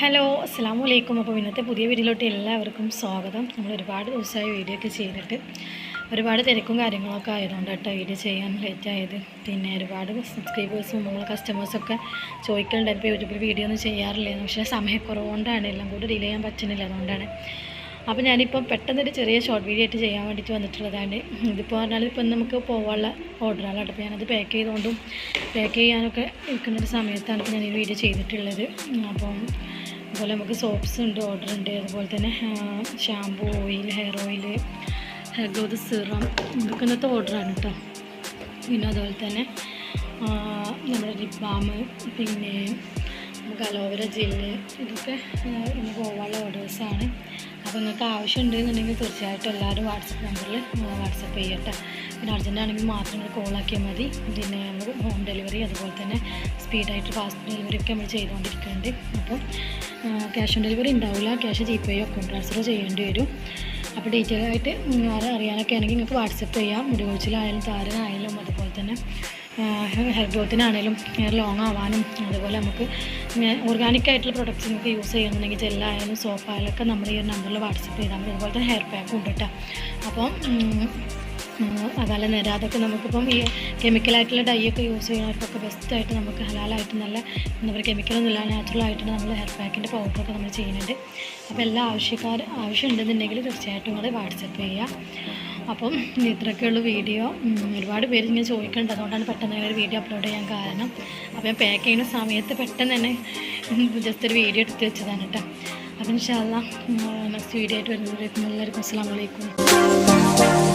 Hello അസ്സാം വലൈക്കും അപ്പോൾ ഇന്നത്തെ പുതിയ വീഡിയോയിലോട്ട് എല്ലാവർക്കും സ്വാഗതം. നമ്മൾ ഒരുപാട് ദിവസമായി വീഡിയോ ഒക്കെ ചെയ്തിട്ട് ഒരുപാട് തിരക്കും കാര്യങ്ങളൊക്കെ ആയതുകൊണ്ട് കേട്ടോ വീഡിയോ ചെയ്യാൻ ലേറ്റ് ആയത്. പിന്നെ ഒരുപാട് സബ്സ്ക്രൈബേഴ്സും നമ്മൾ കസ്റ്റമേഴ്സൊക്കെ ചോദിക്കലുണ്ട് ഇപ്പോൾ യൂട്യൂബിൽ വീഡിയോ ഒന്നും ചെയ്യാറില്ലായിരുന്നു പക്ഷേ സമയക്കുറവുകൊണ്ടാണ്. എല്ലാം കൂടി ഡിലേ ചെയ്യാൻ പറ്റുന്നില്ല അതുകൊണ്ടാണ്. അപ്പോൾ ഞാനിപ്പം പെട്ടെന്നൊരു ചെറിയ ഷോർട്ട് വീഡിയോ ആയിട്ട് ചെയ്യാൻ വേണ്ടിയിട്ട് വന്നിട്ടുള്ളതാണ്. ഇതിപ്പോൾ പറഞ്ഞാൽ ഇപ്പം നമുക്ക് പോകാനുള്ള ഓർഡറാണ് അപ്പോൾ ഞാനത് പാക്ക് ചെയ്തുകൊണ്ടും പാക്ക് ചെയ്യാനൊക്കെ ഇരിക്കുന്ന സമയത്താണ് ഇപ്പോൾ ഞാൻ ഈ വീഡിയോ ചെയ്തിട്ടുള്ളത്. അപ്പം അതുപോലെ നമുക്ക് സോപ്സ് ഉണ്ട് ഓർഡർ ഉണ്ട്. അതുപോലെ തന്നെ shampoo oil hair oil hair growth serum ഇതൊക്കെ ഇന്നത്തെ ഓർഡറാണ് കേട്ടോ പിന്നെ അതുപോലെ തന്നെ നമ്മുടെ ലിപ് ബാം പിന്നെ നമുക്ക് അലോവേര ജെല്ല് ഇതൊക്കെ ഇന്ന് പോകാനുള്ള ഓർഡേഴ്സാണ് അപ്പോൾ നിങ്ങൾക്ക് ആവശ്യമുണ്ടെന്നുണ്ടെങ്കിൽ തീർച്ചയായിട്ടും എല്ലാവരും വാട്സപ്പ് നമ്പറിൽ വാട്സപ്പ് ചെയ്യട്ടെ. പിന്നെ അർജന്റ് ആണെങ്കിൽ മാത്രം നിങ്ങൾ കോളാക്കിയാൽ മതി. പിന്നെ നമ്മൾ ഹോം ഡെലിവറി അതുപോലെ തന്നെ സ്പീഡായിട്ട് ഫാസ്റ്റ് ഡെലിവറി ഒക്കെ നമ്മൾ ചെയ്തുകൊണ്ടിരിക്കുന്നുണ്ട്. അപ്പോൾ ക്യാഷ് ഓൺ ഡെലിവറി ഉണ്ടാവില്ല. Cash G pay account transfer ചെയ്യേണ്ടി വരും. അപ്പോൾ ഡീറ്റെയിൽ ആയിട്ട് ആരെ അറിയാനൊക്കെ ആണെങ്കിൽ നിങ്ങൾക്ക് വാട്സപ്പ് ചെയ്യാം. മുടികൊഴിച്ചിലായാലും താരനായാലും അതുപോലെ തന്നെ. ഹെയർ ഗ്രോത്തിനാണേലും ഹെയർ ലോങ് ആവാനും അതുപോലെ നമുക്ക് ഓർഗാനിക് ആയിട്ടുള്ള പ്രൊഡക്ട്സ് നമുക്ക് യൂസ് ചെയ്യുന്നുണ്ടെങ്കിൽ ജെല്ലായാലും സോപ്പായാലൊക്കെ നമ്മൾ ഈ ഒരു നമ്പറിൽ വാട്സപ്പ് ചെയ്താൽ മതി. അതുപോലെ തന്നെ ഹെയർ പാക്ക് ഉണ്ട് കേട്ടോ അപ്പം അതുപോലെ നേരം അതൊക്കെ നമുക്കിപ്പം ഈ കെമിക്കലായിട്ടുള്ള ഡൈ ഒക്കെ യൂസ് ചെയ്യുന്നവർക്കൊക്കെ ബെസ്റ്റായിട്ട് നമുക്ക് ഹലാലായിട്ട് നല്ല എന്താ പറയുക കെമിക്കലൊന്നും ഇല്ല നാച്ചുറലായിട്ട് നമ്മൾ ഹെയർ പാക്കിന്റെ പൗഡറൊക്കെ നമ്മൾ ചെയ്യുന്നുണ്ട് അപ്പോൾ എല്ലാ ആവശ്യക്കാർ ആവശ്യമുണ്ടെന്നുണ്ടെങ്കിൽ തീർച്ചയായിട്ടും അത് വാട്സപ്പ് ചെയ്യുക അപ്പം ഇത്രയൊക്കെയുള്ള വീഡിയോ. ഒരുപാട് പേര് ഇങ്ങനെ ചോദിക്കുന്നുണ്ട് അതുകൊണ്ടാണ് പെട്ടെന്ന് തന്നെ ഒരു വീഡിയോ അപ്ലോഡ് ചെയ്യാൻ കാരണം. അപ്പോൾ ഞാൻ പാക്ക് ചെയ്യുന്ന സമയത്ത് പെട്ടെന്ന് തന്നെ ജസ്റ്റ് ഒരു വീഡിയോ എടുത്ത് വെച്ചതാണ് കേട്ടോ. അപ്പം ഇൻഷാല്ല നെക്സ്റ്റ് വീഡിയോ ആയിട്ട് വരുന്നവരേക്കും എല്ലാവർക്കും അസ്സാം വലൈക്കും